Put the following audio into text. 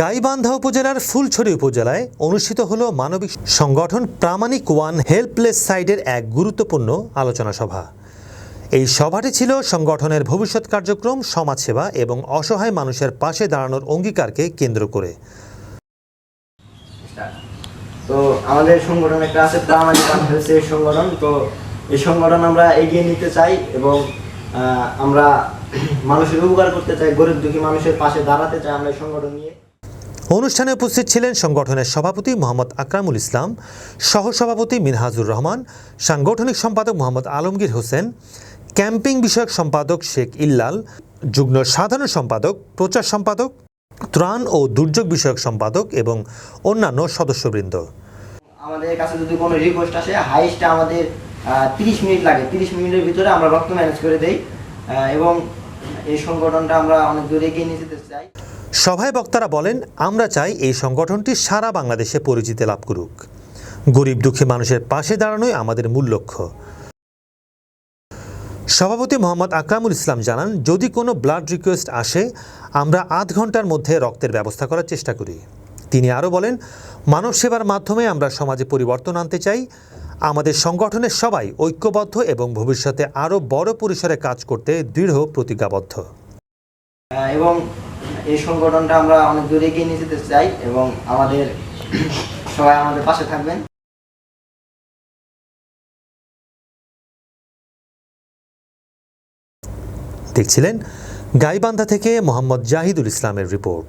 গাইবান্ধা উপজেলার ফুলছড়ি উপজেলায় অনুষ্ঠিত হল মানবিক সংগঠন প্রামাণিক ওয়ান হেল্পলেস সাইডের এক গুরুত্বপূর্ণ আলোচনা সভা। এই সভাটি ছিল সংগঠনের ভবিষ্যৎ কার্যক্রম, সমাজসেবা এবং অসহায় মানুষের পাশে দাঁড়ানোর অঙ্গীকারকে কেন্দ্র করে। তো আমাদের সংগঠন একটা প্রামাণিক সংগঠন। তো এই সংগঠন আমরা এগিয়ে নিতে চাই এবং আমরা মানুষের উপকার করতে চাই গরিব দুঃখী মানুষের পাশে দাঁড়াতে চাই আমরা এই সংগঠন নিয়ে। অনুষ্ঠানে উপস্থিত ছিলেন সংগঠনের সভাপতি মোহাম্মদ আকরামুল ইসলাম সহসভাপতি মিনহাজুর রহমান সাংগঠনিক সম্পাদক মোহাম্মদ আলমগীর হোসেন ক্যাম্পিং বিষয়ক সম্পাদক শেখ ইল্লাল যুগ্ম সাধারণ সম্পাদক প্রচার সম্পাদক ত্রাণ ও দুর্যোগ বিষয়ক সম্পাদক এবং অন্যান্য সদস্যবৃন্দ। আমাদের কাছে যদি কোনো রিকোয়েস্ট আসে হাইস্টে আমাদের তিরিশ মিনিট লাগে। তিরিশ মিনিটের ভিতরে আমরা রক্ত ম্যানেজ করে দেই এবং এই সংগঠনটা আমরা অনেক দূরে এগিয়ে নিয়ে যেতে চাই। সভায় বক্তারা বলেন, আমরা চাই এই সংগঠনটি সারা বাংলাদেশে পরিচিতি লাভ করুক। গরিব দুঃখী মানুষের পাশে দাঁড়ানোই আমাদের মূল লক্ষ্য। সভাপতি মোহাম্মদ আকরামুল ইসলাম জানান, যদি কোনো ব্লাড রিকোয়েস্ট আসে, আমরা আধ ঘণ্টার মধ্যে রক্তের ব্যবস্থা করার চেষ্টা করি। তিনি আরও বলেন, মানব সেবার মাধ্যমে আমরা সমাজে পরিবর্তন আনতে চাই। আমাদের সংগঠনের সবাই ঐক্যবদ্ধ এবং ভবিষ্যতে আরও বড় পরিসরে কাজ করতে দৃঢ় প্রতিজ্ঞাবদ্ধ। এবং এই সংগঠনটা আমরা অনেক দূরে এগিয়ে নিয়ে যেতে চাই এবং আমাদের সবাই আমাদের পাশে থাকবেন। দেখছিলেন গাইবান্ধা থেকে মোহাম্মদ জাহিদুল ইসলামের রিপোর্ট।